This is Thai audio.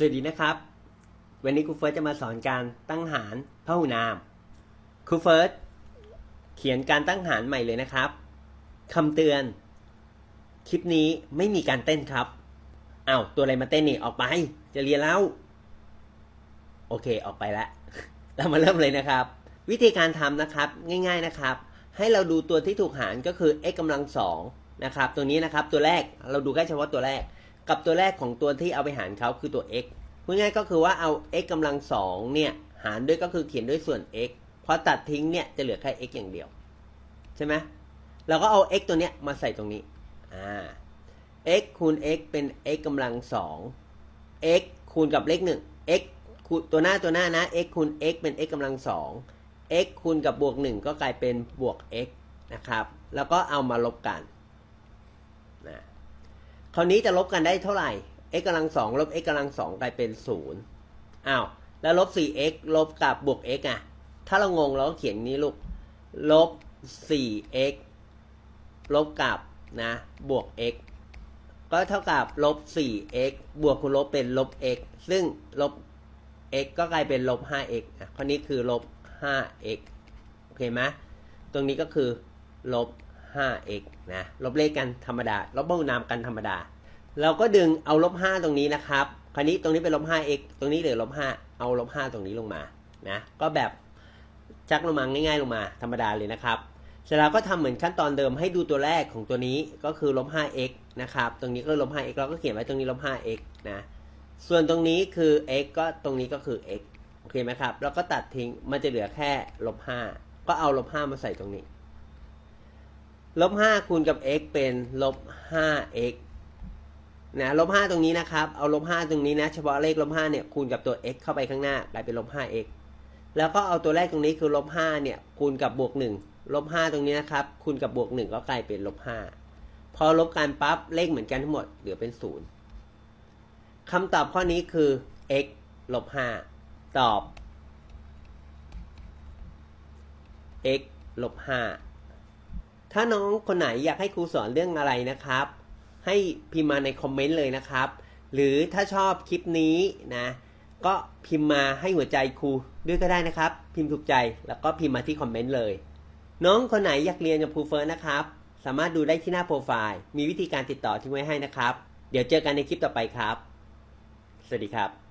สวัสดีนะครับ วันนี้ครูเฟิร์สจะมาสอนการตั้งหารพหุนามครูเฟิร์สเขียนการตั้งหารใหม่เลยนะครับคำเตือน คลิปนี้ไม่มีการเต้นครับอ้าวตัวอะไรมาเต้นนี่ออกไป จะเรียนแล้ว โอเคออกไปแล้ว เรามาเริ่มเลยนะครับ วิธีการทำนะครับง่าย ๆนะครับ ให้เราดูตัวที่ถูกหารก็คือ x กำลังสองนะครับ ตัวนี้นะครับตัวแรกเราดูแค่เฉพาะตัวแรก กับตัวแรกของตัวที่เอาไปหารเขาคือตัว x พูดง่ายก็คือว่าเอา x กำลังสองเนี่ยหารด้วยก็คือเขียนด้วยส่วน x พอตัดทิ้งเนี่ยจะเหลือแค่ x อย่างเดียว ใช่ไหมเราก็เอา x ตัวเนี้ยมาใส่ตรงนี้อ่า x คูณ x เป็น x กำลังสอง x คูณกับเลขหนึ่ง x คูณตัวหน้าตัวหน้านะ x คูณ x เป็น x กำลังสอง x คูณกับบวกหนึ่งก็กลายเป็นบวก x นะครับ แล้วก็เอามาลบกันนะ คราวนี้จะลบกันได้เท่าไหร่ x กำลังสองลบ x กำลังสองกลายเป็นศูนย์อ้าว แล้วลบ 4x ลบกับบวก x อะ ถ้าเรางงเราก็เขียนนี้ลูก ลบ 4x ลบกับนะ บวก x ก็เท่ากับลบ 4x บวกคูณลบเป็นลบ x ซึ่งลบ x ก็กลายเป็นลบ 5x อะข้อนี้คือลบ 5x โอเคไหมตรงนี้ก็คือลบ 5x นะลบเลขกันธรรมดา ลบบูนามกันธรรมดา เราก็ดึงเอาลบ5ตรงนี้นะครับ คราวนี้ตรงนี้เป็นลบ 5x ตรงนี้เหลือลบ5เอาลบ5ตรงนี้ลงมานะก็แบบจักลงมาง่าย ๆ ลงมาธรรมดาเลยนะครับเสร็จแล้วก็ทำเหมือนขั้นตอนเดิมให้ดูตัวแรกของตัวนี้ก็คือลบ 5x นะครับ ตรงนี้ก็ลบ 5x เราก็เขียนไว้ตรงนี้ลบ 5x นะ ส่วนตรงนี้คือ x ก็ตรงนี้ก็คือ x โอเคไหมครับ แล้วก็ตัดทิ้ง มันจะเหลือแค่ลบ 5 ก็เอาลบ 5 มาใส่ตรงนี้ ลบ5คูณกับ x เป็นลบ 5x นะลบ5ตรงนี้นะครับ เอาลบ5ตรงนี้นะ เฉพาะเลขลบ5เนี่ยคูณกับตัว x เข้าไปข้างหน้ากลายเป็นลบ 5x แล้วก็เอาตัวแรกตรงนี้คือลบ5เนี่ยคูณกับบวก1ลบ5ตรงนี้นะครับคูณกับบวก1ก็กลายเป็นลบ5พอลบกันปั๊บเลขเหมือนกันทั้งหมดเหลือเป็น0คำตอบข้อนี้คือ x ลบ5ตอบ x ลบ5 ถ้าน้องคนไหนอยากให้ครูสอนเรื่องอะไรนะครับ ให้พิมพ์มาในคอมเมนต์เลยนะครับ หรือถ้าชอบคลิปนี้นะ ก็พิมพ์มาให้หัวใจครูด้วยก็ได้นะครับ พิมพ์ถูกใจแล้วก็พิมพ์มาที่คอมเมนต์เลย น้องคนไหนอยากเรียนกับครูเฟิร์สนะครับ สามารถดูได้ที่หน้าโปรไฟล์ มีวิธีการติดต่อทิ้งไว้ให้นะครับ เดี๋ยวเจอกันในคลิปต่อไปครับ สวัสดีครับ